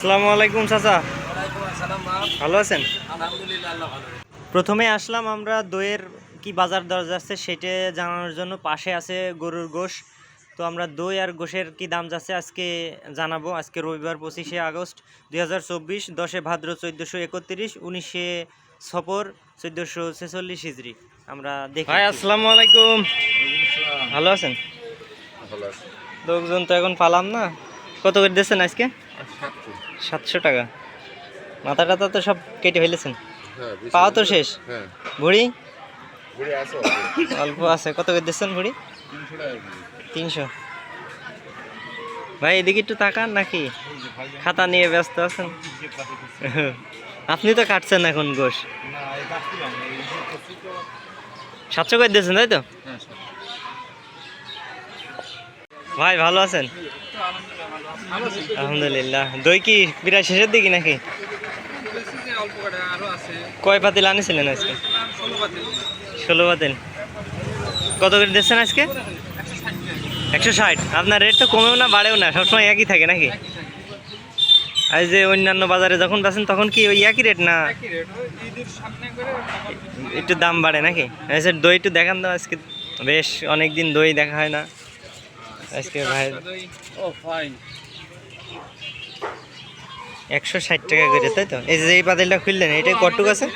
আসসালামু আলাইকুম চাচা। ভালো আছেন? প্রথমে আসলাম আমরা দইয়ের কি বাজার দর যাচ্ছে সেটা জানানোর জন্য। পাশে আছে গরুর গোশ। তো আমরা দই আর গোশের কি দাম যাচ্ছে আজকে জানাব। আজকে রবিবার পঁচিশে আগস্ট দুই হাজার চব্বিশ দশে ভাদ্র চোদ্দোশো একত্রিশ উনিশে সফর চোদ্দোশো ছেচল্লিশ হিজড়ি। আমরা দেখি ভাই আসসালামু আলাইকুম। ভালো আছেন? ভালো আছে। লোকজন তো এখন পালাম না। কত করে দিচ্ছেন আজকে? সাতশো। টাকা। মাথা টাথা তো সব কেটে ফেলেছেন। হ্যাঁ পাওয়া তো শেষ। হ্যাঁ। ভুড়ি? অল্প আছে। কত করে দিচ্ছেন ভুড়ি? তিনশো ভাই এদিকে একটু তাকান নাকি? খাতা নিয়ে ব্যস্ত আছেন। আপনি তো কাটছেন এখন গোশ। সাতশো করে দিয়েছেন তাই তো? ভাই ভালো আছেন? আলহামদুলিল্লাহ। দই কি প্রায় শেষের দিকে নাকি? কয় পাতিল আনেছিলেন আজকে? ষোলো পাতিল। কত করে দিচ্ছেন আজকে? একশো ষাট। আপনার রেট তো কমেও না, বাড়েও না, সবসময় একই থাকে নাকি? আর যে অন্যান্য বাজারে যখন বেছেন তখন কি ওই একই রেট না একটু দাম বাড়ে নাকি? আচ্ছা দই একটু দেখান তো আজকে। বেশ অনেক দিন দই দেখা হয় না। আজকে ভাই ও ফাইন একশো ষাট টাকা করে তাই তো? এই যে এই পাতিলটা খুললেন এটা কটুক আছে?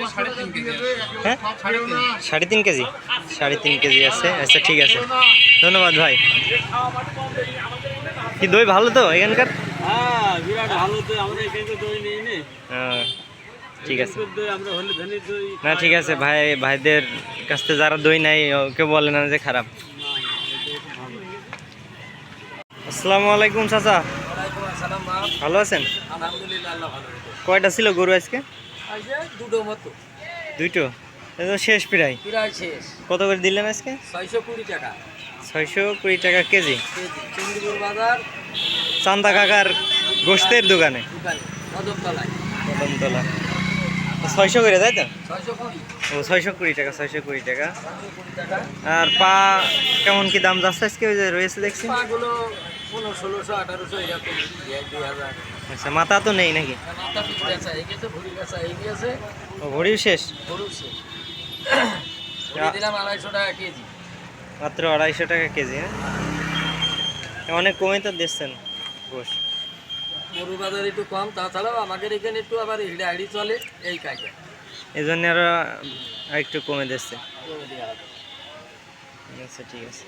হ্যাঁ? সাড়ে তিন কেজি। সাড়ে তিন কেজি আছে। আচ্ছা ঠিক আছে। ধন্যবাদ ভাই। কি দই ভালো তো এখানকার? হ্যাঁ ঠিক আছে। না ঠিক আছে ভাই ভাইদের কাছ থেকে যারা দই নাই কেউ বলে না যে খারাপ। আসসালামু আলাইকুম চাচা। ভালো আছেন? কয়টা ছিল গরু আজকে? দুটো মতো। এই শেষ প্রায়। প্রায় শেষ। কত করে দিলেন আজকে? ছয়শো কুড়ি টাকা। ছয়শো কুড়ি টাকা কেজি। বাজার। চান্দা কাকার গোস্তের দোকানে। কদমতলা। ছয়শো করে তাই তো? ও ছয়শো কুড়ি টাকা ছয়শো কুড়ি টাকা। আর পা কেমন কি দাম যাচ্ছে আজকে ওই যে রয়েছে দেখছি? পনেরো ষোলোশো আঠারোশো এরকম দুই হাজার। আচ্ছা মাথা তো নেই নাকি? মাথা বেচা হয়ে গেছে ভুড়ি বেচা হয়ে গেছে। ও ঘড়িও শেষ? ভুড়ি দিলাম আড়াইশো টাকা কেজি। মাত্র আড়াইশো টাকা কেজি হ্যাঁ? অনেক কমে তো দিচ্ছেন গোস গরু বাজার একটু কম তাছাড়াও আমাদের এখানে একটু আবার হিড়া হিড়ি চলে এই কাজে। এই জন্য আরও একটু কমে দিচ্ছে। আচ্ছা ঠিক আছে।